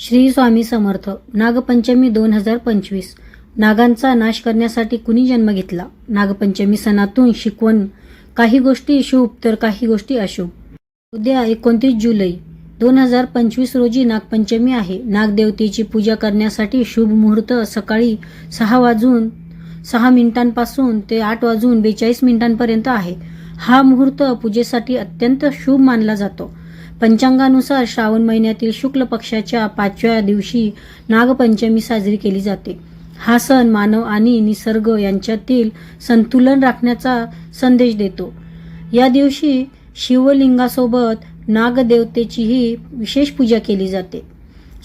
श्री स्वामी समर्थ नागपंचमी दोन हजार पंचवीस. नागांचा नाश करण्यासाठी कुणी जन्म घेतला? नागपंचमी सणातून शिकवण. काही गोष्टी शुभ तर काही गोष्टी अशुभ. उद्या एकोणतीस जुलै दोन हजार पंचवीस रोजी नागपंचमी आहे. नागदेवतेची पूजा करण्यासाठी शुभ मुहूर्त सकाळी सहा वाजून सहा मिनिटांपासून ते आठ वाजून बेचाळीस मिनिटांपर्यंत आहे. हा मुहूर्त पूजेसाठी अत्यंत शुभ मानला जातो. पंचांगानुसार श्रावण महिन्यातील शुक्ल पक्षाच्या पाचव्या दिवशी नागपंचमी साजरी केली जाते. हा सण मानव आणि निसर्ग यांच्यातील संतुलन राखण्याचा संदेश देतो. या दिवशी शिवलिंगासोबत नागदेवतेचीही विशेष पूजा केली जाते.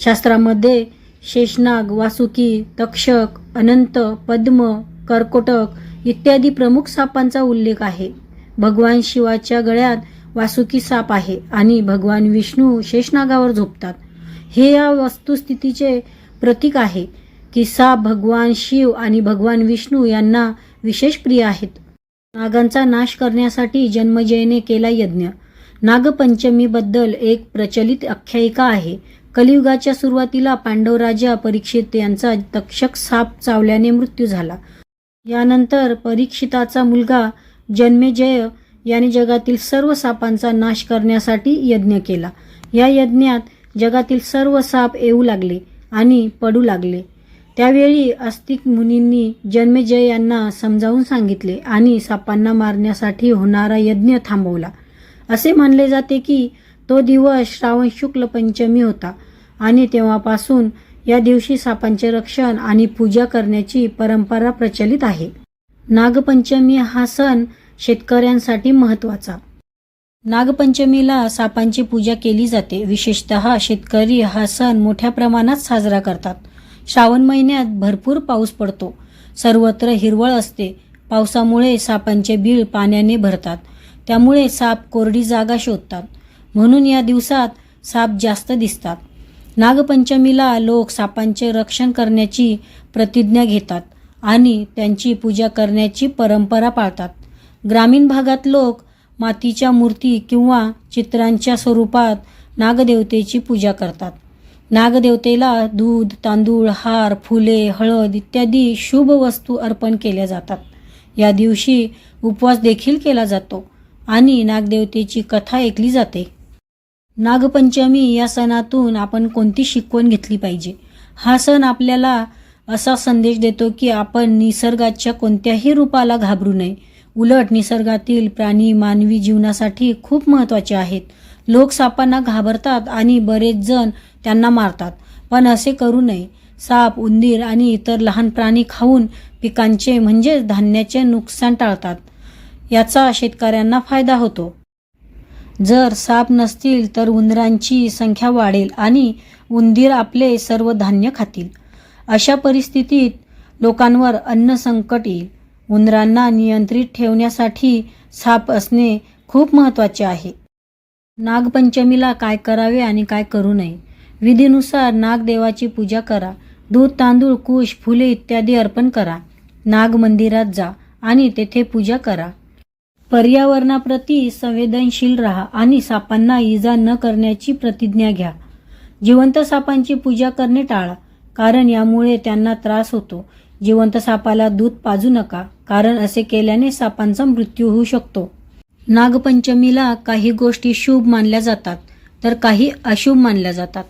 शास्त्रामध्ये शेषनाग वासुकी तक्षक अनंत पद्म कर्कोटक इत्यादी प्रमुख सापांचा उल्लेख आहे. भगवान शिवाच्या गळ्यात वासुकी साप आहे आणि भगवान विष्णू शेषनागावर झोपतात. हे या वस्तुस्थितीचे प्रतीक आहे की साप भगवान शिव आणि भगवान विष्णू यांना विशेष प्रिय आहेत. नागांचा नाश करण्यासाठी जन्मजयने केला यज्ञ. नागपंचमीबद्दल एक प्रचलित आख्यायिका आहे. कलियुगाच्या सुरुवातीला पांडव राजा परीक्षित यांचा तक्षक साप चावल्याने मृत्यू झाला. यानंतर परीक्षिताचा मुलगा जन्मेजय याने जगातील सर्व सापांचा नाश करण्यासाठी यज्ञ केला. या यज्ञात जगातील सर्व साप येऊ लागले आणि पडू लागले. त्यावेळी अस्तिक मुनींनी जन्मेजय यांना समजावून सांगितले आणि सापांना मारण्यासाठी होणारा यज्ञ थांबवला. असे मानले जाते की तो दिवस श्रावण शुक्ल पंचमी होता आणि तेव्हापासून या दिवशी सापांचे रक्षण आणि पूजा करण्याची परंपरा प्रचलित आहे. नागपंचमी हा सण शेतकऱ्यांसाठी महत्त्वाचा. नागपंचमीला सापांची पूजा केली जाते. विशेषतः शेतकरी हा सण मोठ्या प्रमाणात साजरा करतात. श्रावण महिन्यात भरपूर पाऊस पडतो. सर्वत्र हिरवळ असते. पावसामुळे सापांचे बीळ पाण्याने भरतात. त्यामुळे साप कोरडी जागा शोधतात. म्हणून या दिवसात साप जास्त दिसतात. नागपंचमीला लोक सापांचे रक्षण करण्याची प्रतिज्ञा घेतात आणि त्यांची पूजा करण्याची परंपरा पाळतात. ग्रामीण भागात लोक मातीच्या मूर्ती किंवा चित्रांच्या स्वरूपात नागदेवतेची पूजा करतात. नागदेवतेला दूध तांदूळ हार फुले हळद इत्यादी शुभ वस्तू अर्पण केल्या जातात. या दिवशी उपवास देखील केला जातो आणि नागदेवतेची कथा ऐकली जाते. नागपंचमी या सणातून आपण कोणती शिकवण घेतली पाहिजे? हा सण आपल्याला असा संदेश देतो की आपण निसर्गाच्या कोणत्याही रूपाला घाबरू नये. उलट निसर्गातील प्राणी मानवी जीवनासाठी खूप महत्त्वाचे आहेत. लोक सापांना घाबरतात आणि बरेच जण त्यांना मारतात. पण असे करू नये. साप उंदीर आणि इतर लहान प्राणी खाऊन पिकांचे म्हणजेच धान्याचे नुकसान टाळतात. याचा शेतकऱ्यांना फायदा होतो. जर साप नसतील तर उंदरांची संख्या वाढेल आणि उंदीर आपले सर्व धान्य खातील. अशा परिस्थितीत लोकांवर अन्न संकट येईल. उंदरांना नियंत्रित ठेवण्यासाठी साप असणे खूप महत्त्वाचे आहे. नागपंचमीला काय करावे आणि काय करू नये? विधीनुसार नागदेवाची पूजा करा. दूध तांदूळ कुश फुले इत्यादी अर्पण करा. नाग मंदिरात जा आणि तेथे पूजा करा. पर्यावरणाप्रती संवेदनशील राहा आणि सापांना इजा न करण्याची प्रतिज्ञा घ्या. जिवंत सापांची पूजा करणे टाळा कारण यामुळे त्यांना त्रास होतो. जिवंत सापाला दूध पाजू नका कारण असे केल्याने सापांचा मृत्यू होऊ शकतो. नागपंचमीला काही गोष्टी शुभ मानल्या जातात तर काही अशुभ मानल्या जातात.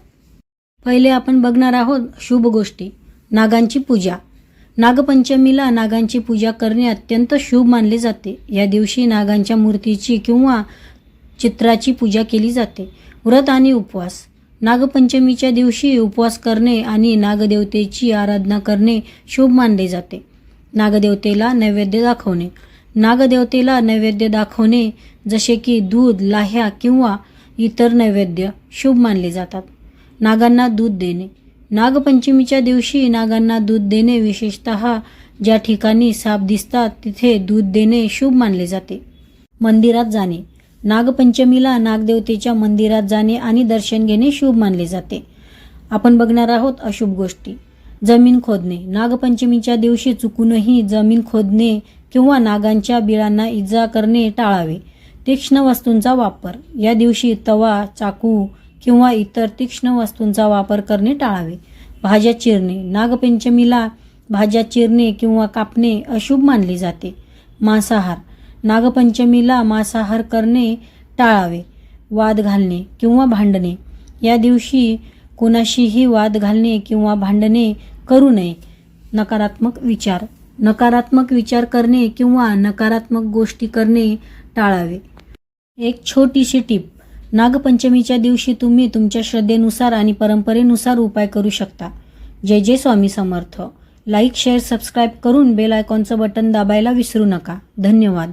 पहिले आपण बघणार आहोत शुभ गोष्टी नागांची पूजा. नागपंचमीला नागांची पूजा करणे अत्यंत शुभ मानले जाते. या दिवशी नागांच्या मूर्तीची किंवा चित्राची पूजा केली जाते. व्रत आणि उपवास. नागपंचमीच्या दिवशी उपवास करणे आणि नागदेवतेची आराधना करणे शुभ मानले जाते. नागदेवतेला नैवेद्य दाखवणे. नागदेवतेला नैवेद्य दाखवणे जसे की दूध लाह्या किंवा इतर नैवेद्य शुभ मानले जातात. नागांना दूध देणे. नागपंचमीच्या दिवशी नागांना दूध देणे विशेषत ज्या ठिकाणी साप दिसतात तिथे दूध देणे शुभ मानले जाते. मंदिरात जाणे. नागपंचमीला नागदेवतेच्या मंदिरात जाणे आणि दर्शन घेणे शुभ मानले जाते. आपण बघणार आहोत अशुभ गोष्टी. जमीन खोदणे. नागपंचमीच्या दिवशी चुकूनही जमीन खोदणे किंवा नागांच्या बिळांना इजा करणे टाळावे. तीक्ष्ण वस्तूंचा वापर. या दिवशी तवा चाकू किंवा इतर तीक्ष्ण वस्तूंचा वापर करणे टाळावे. भाज्या चिरणे. नागपंचमीला भाज्या चिरणे किंवा कापणे अशुभ मानले जाते. मांसाहार. नागपंचमीला मांसाहार करणे टाळावे वाद घालणे किंवा भांडणे. या दिवशी कोणाशीही वाद घालणे किंवा भांडणे करू नये. नकारात्मक विचार. नकारात्मक विचार करणे किंवा नकारात्मक गोष्टी करणे टाळावे. एक छोटीशी टीप. नागपंचमीच्या दिवशी तुम्ही तुमच्या श्रद्धेनुसार आणि परंपरेनुसार उपाय करू शकता. जय जय Swami Samarth. Like share subscribe करून बेल आयकॉनचं बटन दाबायला विसरू नका. धन्यवाद.